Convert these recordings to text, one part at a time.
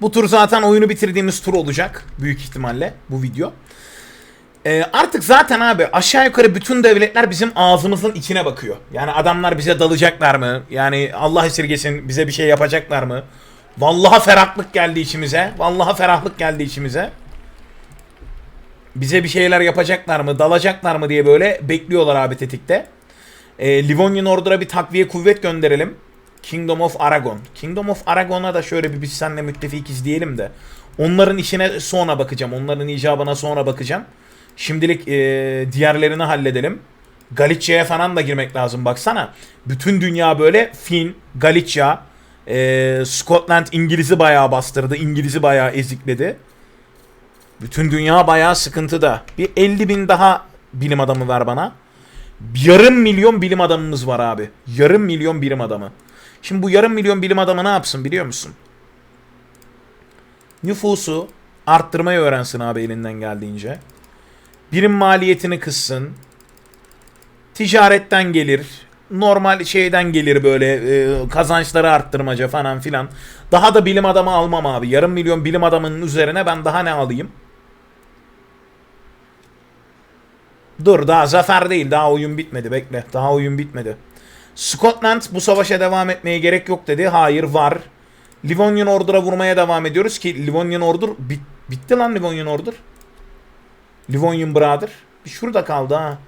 Bu tur zaten oyunu bitirdiğimiz tur olacak. Büyük ihtimalle bu video. Ee, artık zaten abi aşağı yukarı bütün devletler bizim ağzımızın içine bakıyor. Yani adamlar bize dalacaklar mı? Yani Allah esirgesin bize bir şey yapacaklar mı? Vallahi ferahlık geldi içimize. Vallahi ferahlık geldi içimize. Bize bir şeyler yapacaklar mı? Dalacaklar mı diye böyle bekliyorlar abi tetikte. Ee, Livonian Order'a bir takviye kuvvet gönderelim. Kingdom of Aragon. Kingdom of Aragon'a da şöyle bir biz seninle müttefikiz diyelim de. Onların işine sonra bakacağım. Onların icabına sonra bakacağım. Şimdilik e, diğerlerini halledelim. Galicia'ya falan da girmek lazım baksana. Bütün dünya böyle Fin, Galicia, e, Scotland İngiliz'i bayağı bastırdı. İngiliz'i bayağı ezikledi. Bütün dünya bayağı sıkıntıda. Bir 50 bin daha bilim adamı ver bana. Yarım milyon bilim adamımız var abi. Yarım milyon bilim adamı. Şimdi bu yarım milyon bilim adamı ne yapsın biliyor musun? Nüfusu arttırmayı öğrensin abi elinden geldiğince. Birim maliyetini kıssın. Ticaretten gelir. Normal şeyden gelir böyle e, kazançları arttırmaca falan filan. Daha da bilim adamı almam abi. Yarım milyon bilim adamının üzerine ben daha ne alayım? Dur daha zafer değil. Daha oyun bitmedi. Bekle. Daha oyun bitmedi. Scotland bu savaşa devam etmeye gerek yok dedi. Hayır var. Livonian Order'a vurmaya devam ediyoruz ki Livonian Order bit- bitti lan Livonian Order. Livonian Brother. Bir şurada kaldı ha.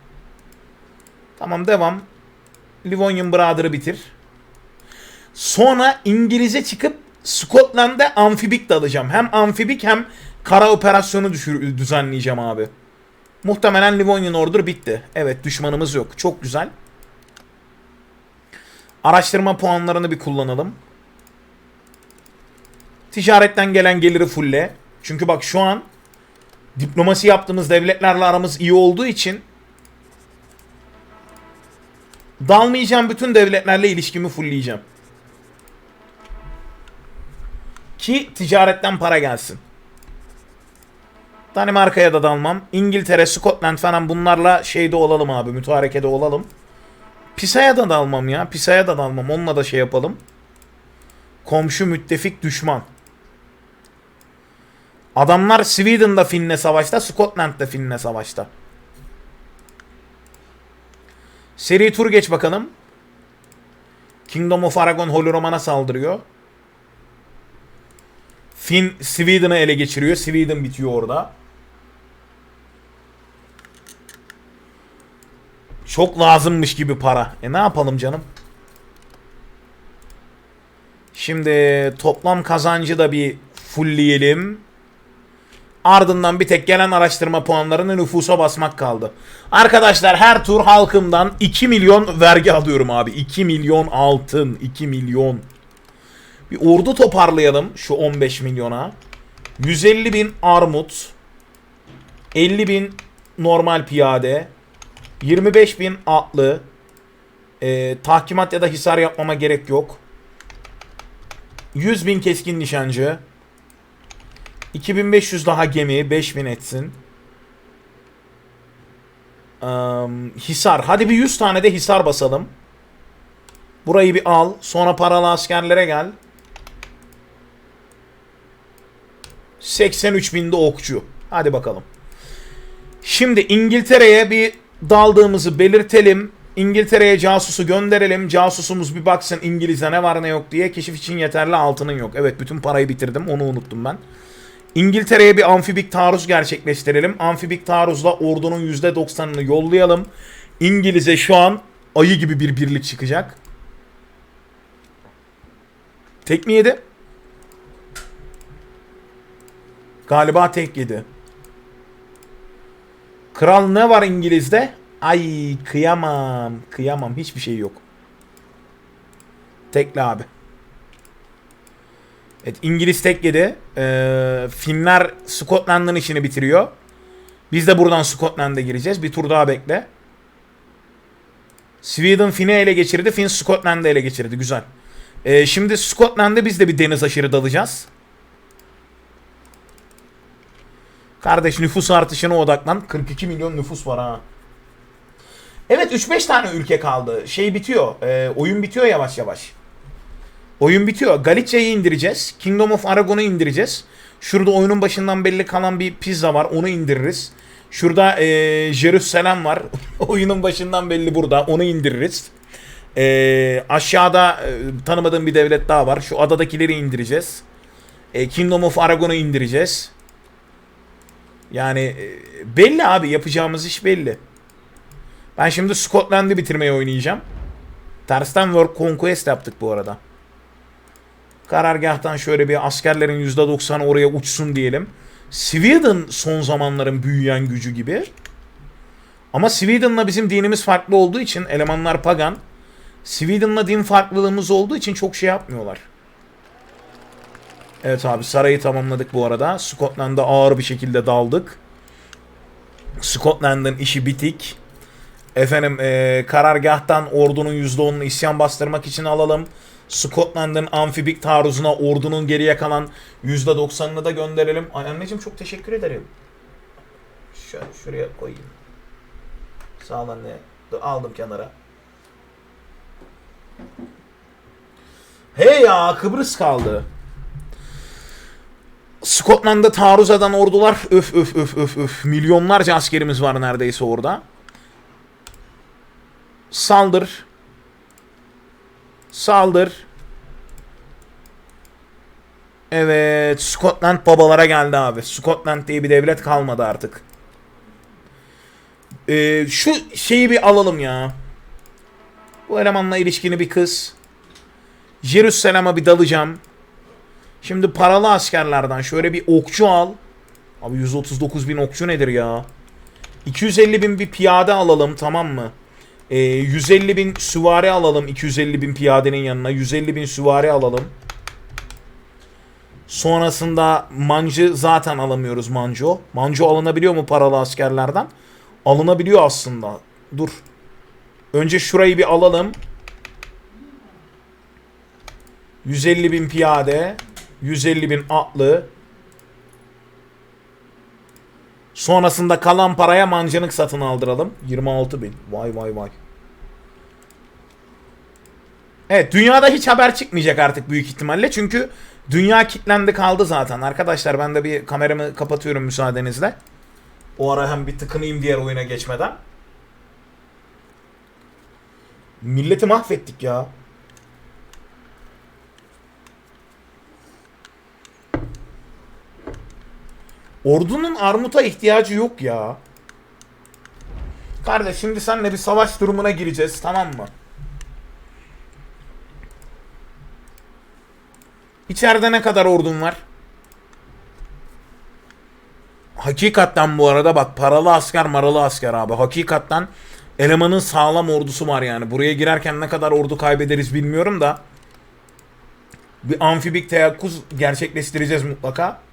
Tamam devam. Livonian Brother'ı bitir. Sonra İngiliz'e çıkıp Scotland'da amfibik dalacağım. Hem amfibik hem kara operasyonu düşür, düzenleyeceğim abi. Muhtemelen Livonian Order bitti. Evet düşmanımız yok. Çok güzel. Araştırma puanlarını bir kullanalım. Ticaretten gelen geliri fulle. Çünkü bak şu an diplomasi yaptığımız devletlerle aramız iyi olduğu için dalmayacağım bütün devletlerle ilişkimi fullleyeceğim. Ki ticaretten para gelsin. Danimarka'ya da dalmam. İngiltere, Scotland falan bunlarla şeyde olalım abi. Mütarekede olalım. Pisa'ya da dalmam ya. Pisa'ya da dalmam. Onunla da şey yapalım. Komşu müttefik düşman. Adamlar Sweden'da Finn'le savaşta, Scotland'da Finn'le savaşta. Seri tur geç bakalım. Kingdom of Aragon Holoroman'a saldırıyor. Finn Sweden'ı ele geçiriyor. Sweden bitiyor orada. Çok lazımmış gibi para. E ne yapalım canım? Şimdi toplam kazancı da bir fullleyelim. Ardından bir tek gelen araştırma puanlarını nüfusa basmak kaldı. Arkadaşlar her tur halkımdan 2 milyon vergi alıyorum abi. 2 milyon altın. 2 milyon. Bir ordu toparlayalım şu 15 milyona. 150 bin armut. 50 bin normal piyade. 25 bin atlı. Ee, tahkimat ya da hisar yapmama gerek yok. 100 bin keskin nişancı. 2500 daha gemi 5000 etsin. Am, hisar. Hadi bir 100 tane de hisar basalım. Burayı bir al. Sonra paralı askerlere gel. 83 binde okçu. Hadi bakalım. Şimdi İngiltere'ye bir daldığımızı belirtelim. İngiltere'ye casusu gönderelim. Casusumuz bir baksın İngiliz'de ne var ne yok diye. Keşif için yeterli altının yok. Evet bütün parayı bitirdim. Onu unuttum ben. İngiltere'ye bir amfibik taarruz gerçekleştirelim. Amfibik taarruzla ordunun %90'ını yollayalım. İngiliz'e şu an ayı gibi bir birlik çıkacak. Tek mi yedi? Galiba tek yedi. Kral ne var İngiliz'de? Ay kıyamam. Kıyamam. Hiçbir şey yok. Tekle abi. Evet İngiliz tek yedi. Ee, Finler Scotland'ın işini bitiriyor. Biz de buradan Scotland'a gireceğiz. Bir tur daha bekle. Sweden Fin'i ele geçirdi. Fin Scotland'ı ele geçirdi. Güzel. Ee, şimdi Scotland'da biz de bir deniz aşırı dalacağız. Kardeş nüfus artışına odaklan. 42 milyon nüfus var ha. Evet 3-5 tane ülke kaldı. Şey bitiyor. e, oyun bitiyor yavaş yavaş. Oyun bitiyor. Galicia'yı indireceğiz. Kingdom of Aragon'u indireceğiz. Şurada oyunun başından belli kalan bir pizza var. Onu indiririz. Şurada eee Jerusalem var. oyunun başından belli burada. Onu indiririz. Eee, aşağıda e, tanımadığım bir devlet daha var. Şu adadakileri indireceğiz. E, Kingdom of Aragon'u indireceğiz. Yani e, belli abi yapacağımız iş belli. Ben şimdi Scotland'ı bitirmeyi oynayacağım. Tersten World Conquest yaptık bu arada. Karargahtan şöyle bir askerlerin %90'ı oraya uçsun diyelim. Sweden son zamanların büyüyen gücü gibi. Ama Sweden'la bizim dinimiz farklı olduğu için elemanlar pagan. Sweden'la din farklılığımız olduğu için çok şey yapmıyorlar. Evet abi sarayı tamamladık bu arada. Scotland'a ağır bir şekilde daldık. Scotland'ın işi bitik. Efendim eee, karargahtan ordunun %10'unu isyan bastırmak için alalım. Scotland'ın amfibik taarruzuna ordunun geriye kalan %90'ını da gönderelim. Ay anneciğim çok teşekkür ederim. Şöyle şuraya koyayım. Sağ ol anne. Aldım kenara. Hey ya Kıbrıs kaldı. Scotland'da taarruz eden ordular öf öf öf öf öf milyonlarca askerimiz var neredeyse orada. Saldır. Saldır. Evet, Scotland babalara geldi abi. Scotland diye bir devlet kalmadı artık. Ee, şu şeyi bir alalım ya. Bu elemanla ilişkini bir kız. Jerusalem'a bir dalacağım. Şimdi paralı askerlerden şöyle bir okçu al. Abi 139 bin okçu nedir ya? 250 bin bir piyade alalım tamam mı? Ee, 150 bin süvari alalım 250 bin piyadenin yanına. 150 bin süvari alalım. Sonrasında mancı zaten alamıyoruz manco. Manco alınabiliyor mu paralı askerlerden? Alınabiliyor aslında. Dur. Önce şurayı bir alalım. 150 bin piyade. 150 bin atlı. Sonrasında kalan paraya mancınık satın aldıralım. 26 bin. Vay vay vay. Evet dünyada hiç haber çıkmayacak artık büyük ihtimalle. Çünkü dünya kilitlendi kaldı zaten. Arkadaşlar ben de bir kameramı kapatıyorum müsaadenizle. O ara hem bir tıkınayım diğer oyuna geçmeden. Milleti mahvettik ya. Ordunun armuta ihtiyacı yok ya. Kardeş şimdi seninle bir savaş durumuna gireceğiz tamam mı? İçeride ne kadar ordun var? Hakikaten bu arada bak paralı asker maralı asker abi. Hakikaten elemanın sağlam ordusu var yani. Buraya girerken ne kadar ordu kaybederiz bilmiyorum da. Bir amfibik teyakkuz gerçekleştireceğiz mutlaka.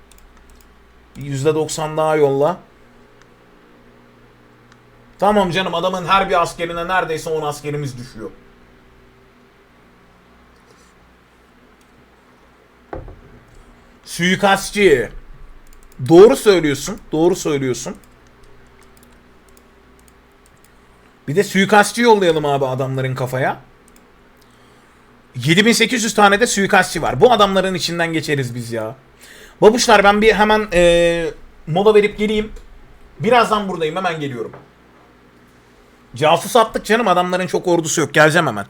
%90 daha yolla. Tamam canım adamın her bir askerine neredeyse 10 askerimiz düşüyor. Suikastçı. Doğru söylüyorsun. Doğru söylüyorsun. Bir de suikastçı yollayalım abi adamların kafaya. 7800 tane de suikastçı var. Bu adamların içinden geçeriz biz ya. Babuşlar ben bir hemen eee mola verip geleyim. Birazdan buradayım hemen geliyorum. Casus attık canım adamların çok ordusu yok. Geleceğim hemen.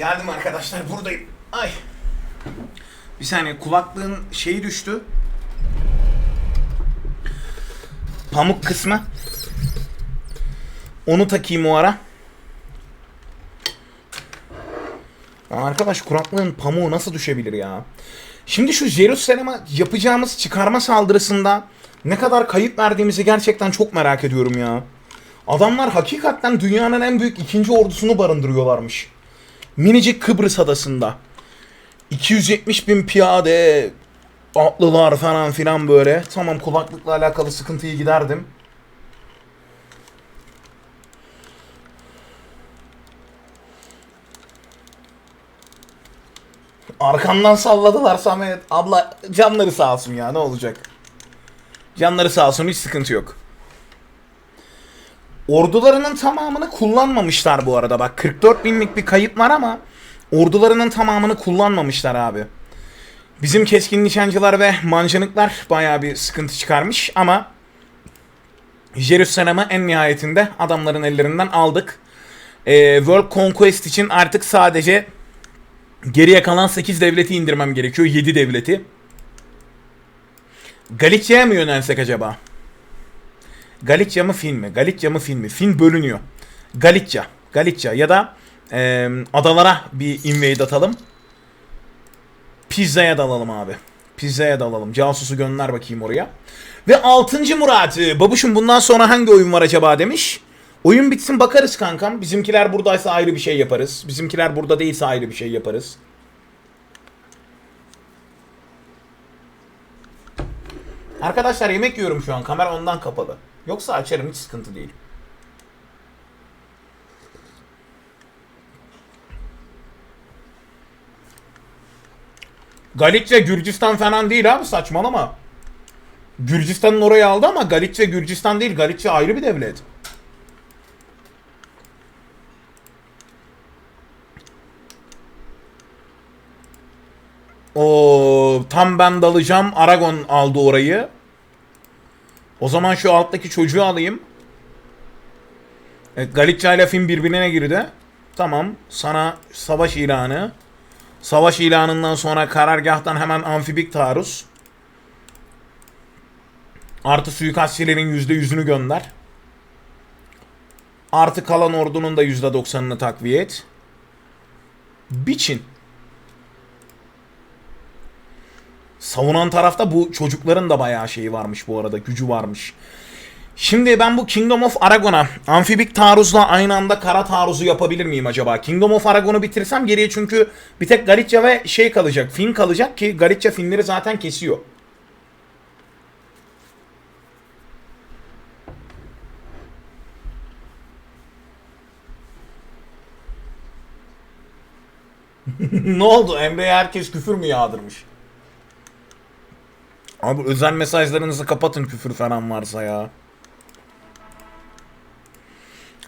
Geldim arkadaşlar buradayım. Ay. Bir saniye kulaklığın şeyi düştü. Pamuk kısmı. Onu takayım o ara. Arkadaş kulaklığın pamuğu nasıl düşebilir ya? Şimdi şu Jerusalem'e yapacağımız çıkarma saldırısında ne kadar kayıp verdiğimizi gerçekten çok merak ediyorum ya. Adamlar hakikaten dünyanın en büyük ikinci ordusunu barındırıyorlarmış. Minicik Kıbrıs adasında. 270 bin piyade, atlılar falan filan böyle. Tamam kulaklıkla alakalı sıkıntıyı giderdim. Arkamdan salladılar Samet. Abla canları sağ olsun ya ne olacak. Canları sağ olsun hiç sıkıntı yok. Ordularının tamamını kullanmamışlar bu arada. Bak 44 binlik bir kayıp var ama ordularının tamamını kullanmamışlar abi. Bizim keskin nişancılar ve mancınıklar bayağı bir sıkıntı çıkarmış ama Jerusalem'i en nihayetinde adamların ellerinden aldık. Ee, World Conquest için artık sadece geriye kalan 8 devleti indirmem gerekiyor. 7 devleti. Galicia'ya mı yönelsek acaba? Galicia mı Fin mi? Galicia mı Fin mi? Fin bölünüyor. Galicia. Galicia ya da e, adalara bir invade atalım. Pizza'ya dalalım abi. Pizza'ya dalalım. Casusu gönder bakayım oraya. Ve 6. Murat. Babuşum bundan sonra hangi oyun var acaba demiş. Oyun bitsin bakarız kankam. Bizimkiler buradaysa ayrı bir şey yaparız. Bizimkiler burada değilse ayrı bir şey yaparız. Arkadaşlar yemek yiyorum şu an. Kamera ondan kapalı. Yoksa açarım hiç sıkıntı değil. Galicia Gürcistan falan değil abi saçmalama. Gürcistan'ın orayı aldı ama Galicia Gürcistan değil. Galicia ayrı bir devlet. O tam ben dalacağım. Aragon aldı orayı. O zaman şu alttaki çocuğu alayım. Evet, Galicia ile Fin birbirine girdi. Tamam. Sana savaş ilanı. Savaş ilanından sonra karargahtan hemen amfibik taarruz. Artı suikastçilerin %100'ünü gönder. Artı kalan ordunun da %90'ını takviye et. Biçin. Savunan tarafta bu çocukların da bayağı şeyi varmış bu arada. Gücü varmış. Şimdi ben bu Kingdom of Aragon'a amfibik taarruzla aynı anda kara taarruzu yapabilir miyim acaba? Kingdom of Aragon'u bitirsem geriye çünkü bir tek Galicia ve şey kalacak. Fin kalacak ki Galicia Finleri zaten kesiyor. ne oldu? Emre'ye herkes küfür mü yağdırmış? Abi özel mesajlarınızı kapatın küfür falan varsa ya.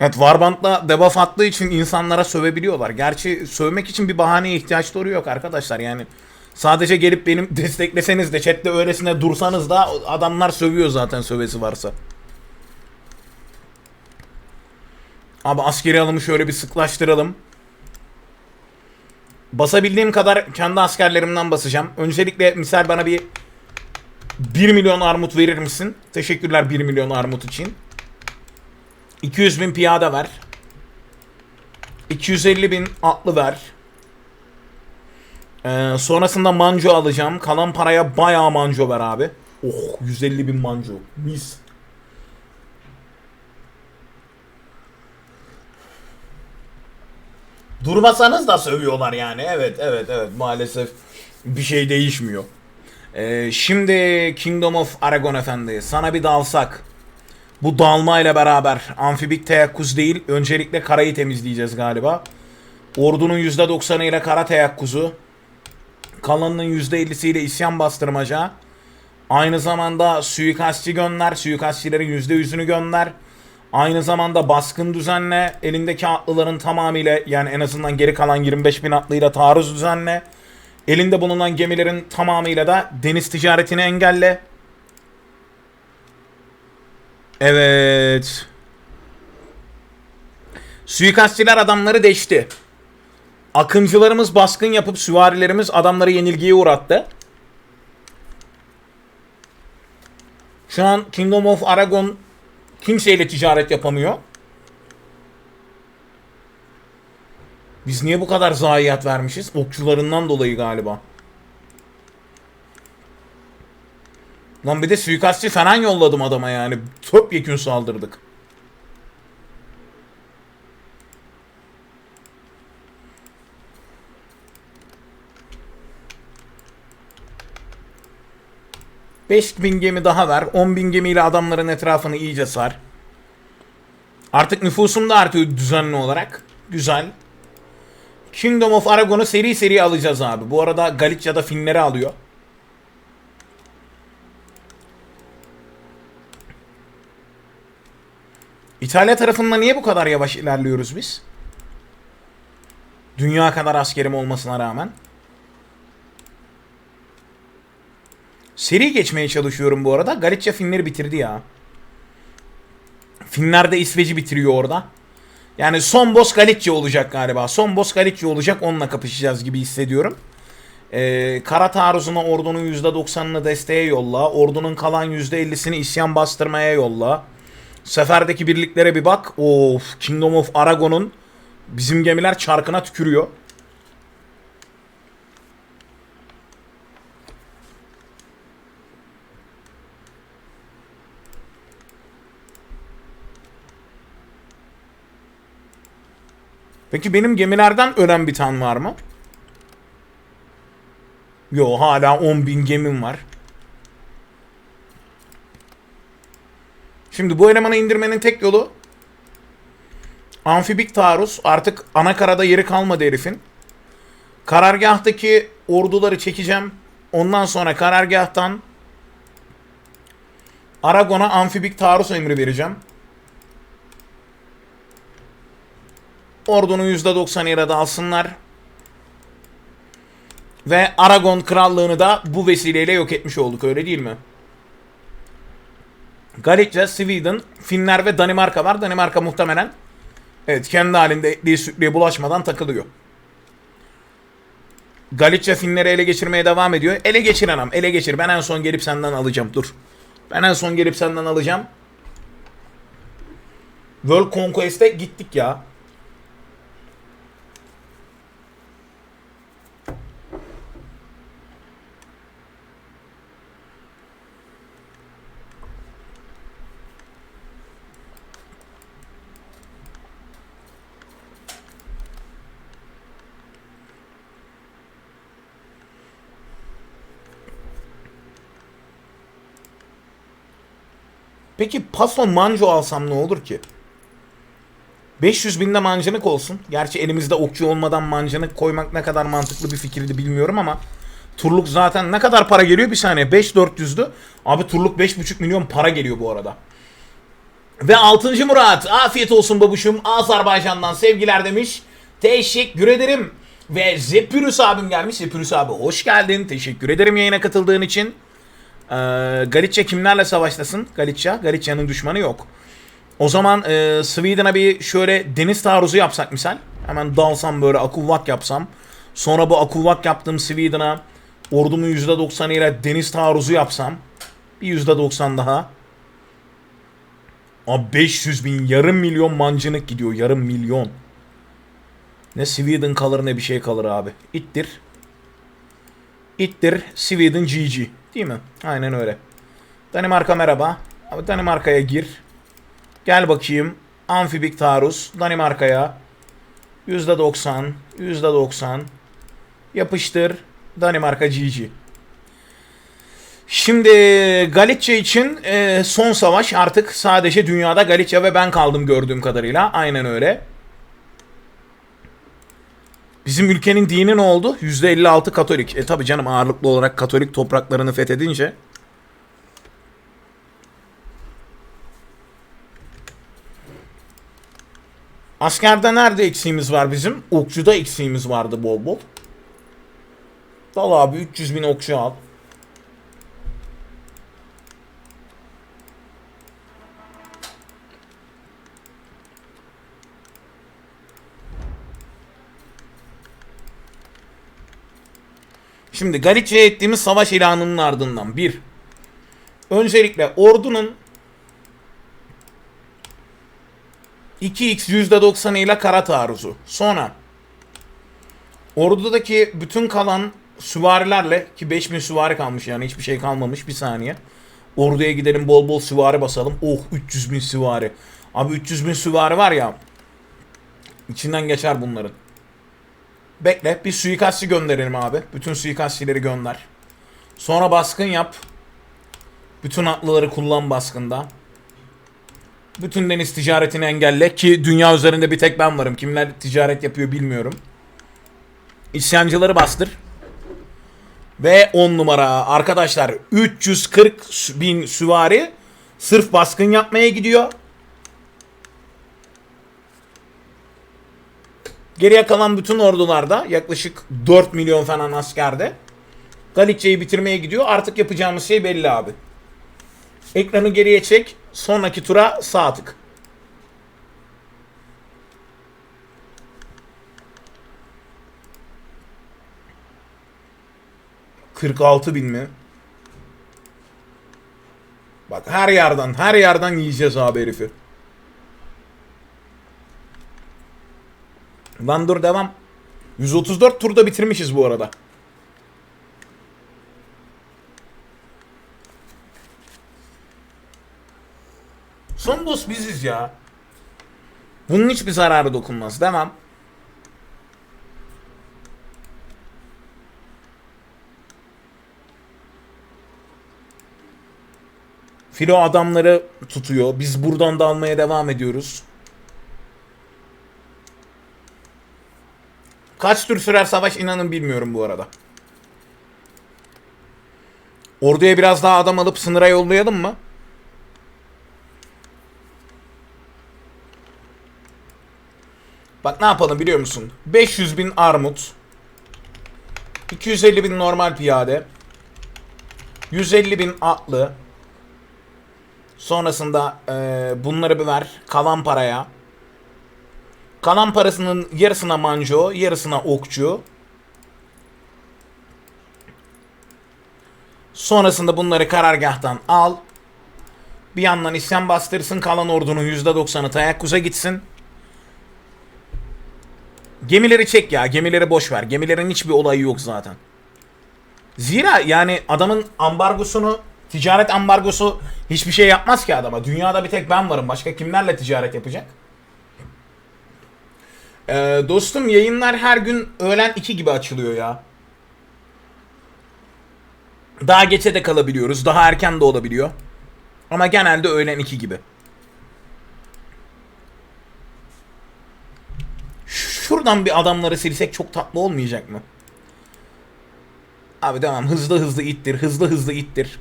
Evet Warband'la debuff attığı için insanlara sövebiliyorlar. Gerçi sövmek için bir bahaneye ihtiyaçları yok arkadaşlar yani. Sadece gelip benim destekleseniz de chatte öylesine dursanız da adamlar sövüyor zaten sövesi varsa. Abi askeri alımı şöyle bir sıklaştıralım. Basabildiğim kadar kendi askerlerimden basacağım. Öncelikle misal bana bir 1 milyon armut verir misin? Teşekkürler 1 milyon armut için. 200 bin piyade ver. 250 bin atlı ver. Ee, sonrasında manco alacağım. Kalan paraya bayağı manco ver abi. Oh 150 bin manco. Mis. Durmasanız da sövüyorlar yani. Evet evet evet maalesef bir şey değişmiyor. Ee, şimdi Kingdom of Aragon efendi sana bir dalsak. Bu dalmayla beraber amfibik teyakkuz değil öncelikle karayı temizleyeceğiz galiba. Ordunun %90'ı ile kara teyakkuzu. Kalanının %50'siyle isyan bastırmaca. Aynı zamanda suikastçı gönder. Suikastçilerin %100'ünü gönder. Aynı zamanda baskın düzenle. Elindeki atlıların tamamıyla yani en azından geri kalan 25 bin atlıyla taarruz düzenle. Elinde bulunan gemilerin tamamıyla da deniz ticaretini engelle. Evet. Suikastçiler adamları deşti. Akıncılarımız baskın yapıp süvarilerimiz adamları yenilgiye uğrattı. Şu an Kingdom of Aragon kimseyle ticaret yapamıyor. Biz niye bu kadar zayiat vermişiz? Okçularından dolayı galiba. Lan bir de suikastçı falan yolladım adama yani. Topyekün saldırdık. Beş bin gemi daha ver. 10 bin gemiyle adamların etrafını iyice sar. Artık nüfusum da artıyor düzenli olarak. Güzel. Kingdom of Aragon'u seri seri alacağız abi. Bu arada Galicia'da Finleri alıyor. İtalya tarafında niye bu kadar yavaş ilerliyoruz biz? Dünya kadar askerim olmasına rağmen. Seri geçmeye çalışıyorum bu arada. Galicia Finleri bitirdi ya. Finler de İsveç'i bitiriyor orada. Yani son boss Galicia olacak galiba. Son boss Galicia olacak. Onunla kapışacağız gibi hissediyorum. Ee, kara taarruzuna ordunun %90'ını desteğe yolla. Ordunun kalan %50'sini isyan bastırmaya yolla. Seferdeki birliklere bir bak. Of Kingdom of Aragon'un bizim gemiler çarkına tükürüyor. Peki benim gemilerden ölen bir tane var mı? Yo hala 10.000 gemim var. Şimdi bu elemanı indirmenin tek yolu amfibik taarruz. Artık ana karada yeri kalmadı herifin. Karargahtaki orduları çekeceğim. Ondan sonra karargahtan Aragon'a amfibik taarruz emri vereceğim. Ordunun %90 yere dalsınlar. Ve Aragon krallığını da bu vesileyle yok etmiş olduk öyle değil mi? Galicia, Sweden, Finler ve Danimarka var. Danimarka muhtemelen evet kendi halinde etliye sütlüye bulaşmadan takılıyor. Galicia Finleri ele geçirmeye devam ediyor. Ele geçir anam, ele geçir. Ben en son gelip senden alacağım. Dur. Ben en son gelip senden alacağım. World Conquest'e gittik ya. Peki Paso Manco alsam ne olur ki? 500 binde mancınık olsun. Gerçi elimizde okçu olmadan mancınık koymak ne kadar mantıklı bir fikirdi bilmiyorum ama turluk zaten ne kadar para geliyor bir saniye 5400'dü. Abi turluk 5,5 milyon para geliyor bu arada. Ve 6. Murat afiyet olsun babuşum Azerbaycan'dan sevgiler demiş. Teşekkür ederim. Ve Zepyrus abim gelmiş. Zepyrus abi hoş geldin. Teşekkür ederim yayına katıldığın için. Ee, Galicia kimlerle savaştasın? Galicia. Galicia'nın düşmanı yok. O zaman e, Sweden'a bir şöyle deniz taarruzu yapsak misal. Hemen dalsam böyle akuvvak yapsam. Sonra bu akuvvak yaptığım Sweden'a ordumun %90 ile deniz taarruzu yapsam. Bir %90 daha. Abi 500 bin yarım milyon mancınık gidiyor. Yarım milyon. Ne Sweden kalır ne bir şey kalır abi. İttir. İttir. Sweden GG. Değil mi? Aynen öyle. Danimarka merhaba. Danimarka'ya gir. Gel bakayım. Amfibik taarruz. Danimarka'ya. %90. %90. Yapıştır. Danimarka GG. Şimdi Galicia için e, son savaş artık sadece dünyada Galicia ve ben kaldım gördüğüm kadarıyla. Aynen öyle. Bizim ülkenin dini ne oldu? %56 Katolik. E tabi canım ağırlıklı olarak Katolik topraklarını fethedince. Askerde nerede eksiğimiz var bizim? Okçuda eksiğimiz vardı bol bol. Dal abi 300 bin okçu al. Şimdi Galicia'ya ettiğimiz savaş ilanının ardından bir. Öncelikle ordunun 2x %90 ile kara taarruzu. Sonra ordudaki bütün kalan süvarilerle ki 5000 süvari kalmış yani hiçbir şey kalmamış bir saniye. Orduya gidelim bol bol süvari basalım. Oh 300 bin süvari. Abi 300 bin süvari var ya içinden geçer bunların. Bekle bir suikastçı gönderelim abi. Bütün suikastçileri gönder. Sonra baskın yap. Bütün atlıları kullan baskında. Bütün deniz ticaretini engelle ki dünya üzerinde bir tek ben varım. Kimler ticaret yapıyor bilmiyorum. İsyancıları bastır. Ve 10 numara arkadaşlar 340 bin süvari sırf baskın yapmaya gidiyor. Geriye kalan bütün ordularda yaklaşık 4 milyon falan askerde Galicia'yı bitirmeye gidiyor. Artık yapacağımız şey belli abi. Ekranı geriye çek. Sonraki tura sağ tık. ...46 bin mi? Bak her yerden, her yerden yiyeceğiz abi herifi. Lan dur devam. 134 turda bitirmişiz bu arada. Son boss biziz ya. Bunun hiçbir zararı dokunmaz. Devam. Filo adamları tutuyor. Biz buradan da almaya devam ediyoruz. Kaç tur sürer savaş inanın bilmiyorum bu arada. Orduya biraz daha adam alıp sınıra yollayalım mı? Bak ne yapalım biliyor musun? 500 bin armut. 250 bin normal piyade. 150 bin atlı. Sonrasında e, bunları bir ver. Kalan paraya. Kalan parasının yarısına manjo, yarısına okçu. Sonrasında bunları karargahtan al. Bir yandan isyan bastırsın. Kalan ordunun %90'ı Tayakkuz'a gitsin. Gemileri çek ya. Gemileri boş ver. Gemilerin hiçbir olayı yok zaten. Zira yani adamın ambargosunu ticaret ambargosu hiçbir şey yapmaz ki adama. Dünyada bir tek ben varım. Başka kimlerle ticaret yapacak? Ee, dostum yayınlar her gün öğlen 2 gibi açılıyor ya. Daha geçe de kalabiliyoruz. Daha erken de olabiliyor. Ama genelde öğlen 2 gibi. Şuradan bir adamları silsek çok tatlı olmayacak mı? Abi devam. Hızlı hızlı ittir. Hızlı hızlı ittir.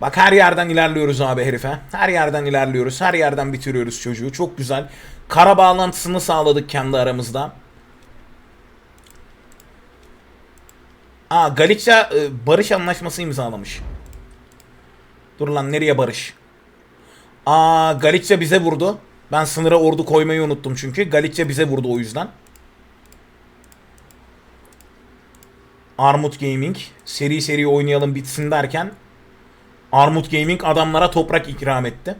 Bak her yerden ilerliyoruz abi herife. Her yerden ilerliyoruz. Her yerden bitiriyoruz çocuğu. Çok güzel. Kara bağlantısını sağladık kendi aramızda. Aa Galicia e, barış anlaşması imzalamış. Dur lan nereye barış? Aa Galicia bize vurdu. Ben sınıra ordu koymayı unuttum çünkü. Galicia bize vurdu o yüzden. Armut Gaming seri seri oynayalım bitsin derken Armut Gaming adamlara toprak ikram etti.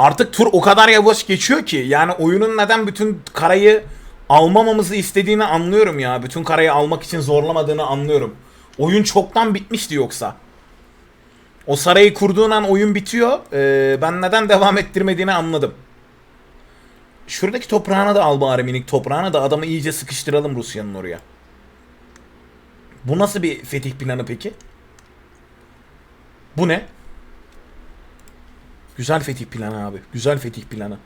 Artık tur o kadar yavaş geçiyor ki yani oyunun neden bütün karayı almamamızı istediğini anlıyorum ya. Bütün karayı almak için zorlamadığını anlıyorum. Oyun çoktan bitmişti yoksa. O sarayı kurduğun an oyun bitiyor. Ee, ben neden devam ettirmediğini anladım. Şuradaki toprağına da al bari minik toprağına da adamı iyice sıkıştıralım Rusya'nın oraya. Bu nasıl bir fetih planı peki? Bu ne? Güzel fetih planı abi. Güzel fetih planı.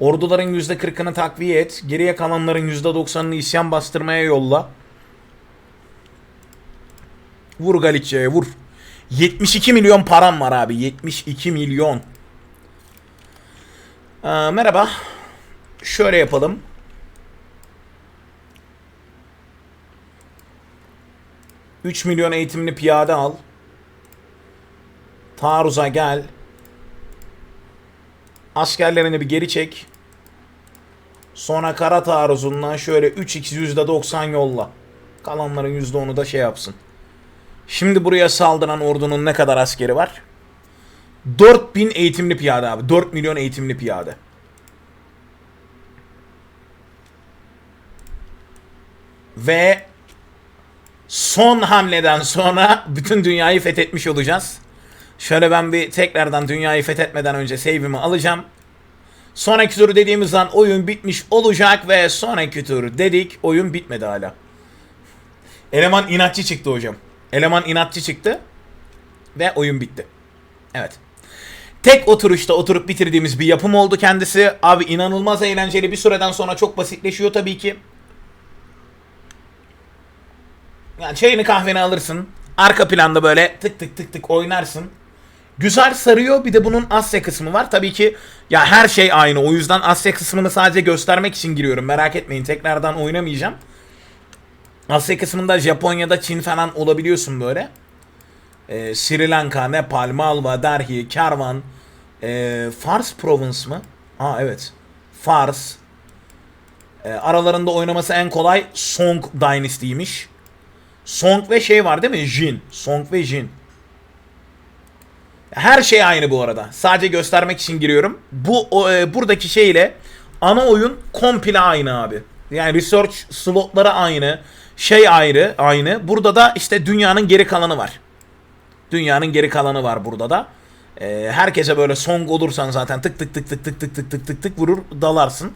Orduların %40'ını takviye et. Geriye kalanların %90'ını isyan bastırmaya yolla. Vur Galicia'ya vur. 72 milyon param var abi. 72 milyon. Ee, merhaba. Şöyle yapalım. Üç milyon eğitimli piyade al. Taarruza gel. Askerlerini bir geri çek. Sonra kara taarruzundan şöyle 3x %90 yolla. Kalanların %10'u da şey yapsın. Şimdi buraya saldıran ordunun ne kadar askeri var? 4000 eğitimli piyade abi. 4 milyon eğitimli piyade. Ve son hamleden sonra bütün dünyayı fethetmiş olacağız. Şöyle ben bir tekrardan dünyayı fethetmeden önce save'imi alacağım. Sonraki turu dediğimiz zaman oyun bitmiş olacak ve sonraki tur dedik oyun bitmedi hala. Eleman inatçı çıktı hocam. Eleman inatçı çıktı ve oyun bitti. Evet. Tek oturuşta oturup bitirdiğimiz bir yapım oldu kendisi. Abi inanılmaz eğlenceli bir süreden sonra çok basitleşiyor tabii ki. Yani çayını kahveni alırsın. Arka planda böyle tık tık tık tık oynarsın. Güzel sarıyor. Bir de bunun Asya kısmı var. Tabii ki ya her şey aynı. O yüzden Asya kısmını sadece göstermek için giriyorum. Merak etmeyin. Tekrardan oynamayacağım. Asya kısmında Japonya'da Çin falan olabiliyorsun böyle. Ee, Sri Lanka, Nepal, Malva, Delhi, Kervan, ee, Fars Province mı? Aa evet. Fars. Ee, aralarında oynaması en kolay Song Dynasty'ymiş. Song ve şey var değil mi? Jin. Song ve Jin. Her şey aynı bu arada. Sadece göstermek için giriyorum. Bu o, e, buradaki şeyle ana oyun komple aynı abi. Yani research slotları aynı. Şey ayrı, aynı. Burada da işte dünyanın geri kalanı var. Dünyanın geri kalanı var burada da. E, herkese böyle song olursan zaten tık tık tık tık tık tık tık tık tık tık vurur dalarsın.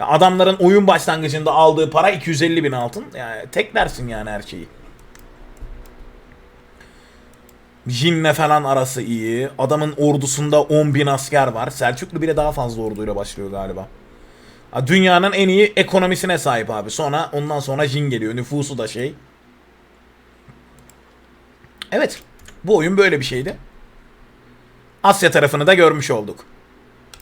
Adamların oyun başlangıcında aldığı para 250 bin altın. Yani teklersin yani her şeyi. Jin'le falan arası iyi. Adamın ordusunda 10 bin asker var. Selçuklu bile daha fazla orduyla başlıyor galiba. Dünyanın en iyi ekonomisine sahip abi. Sonra ondan sonra Jin geliyor. Nüfusu da şey. Evet. Bu oyun böyle bir şeydi. Asya tarafını da görmüş olduk.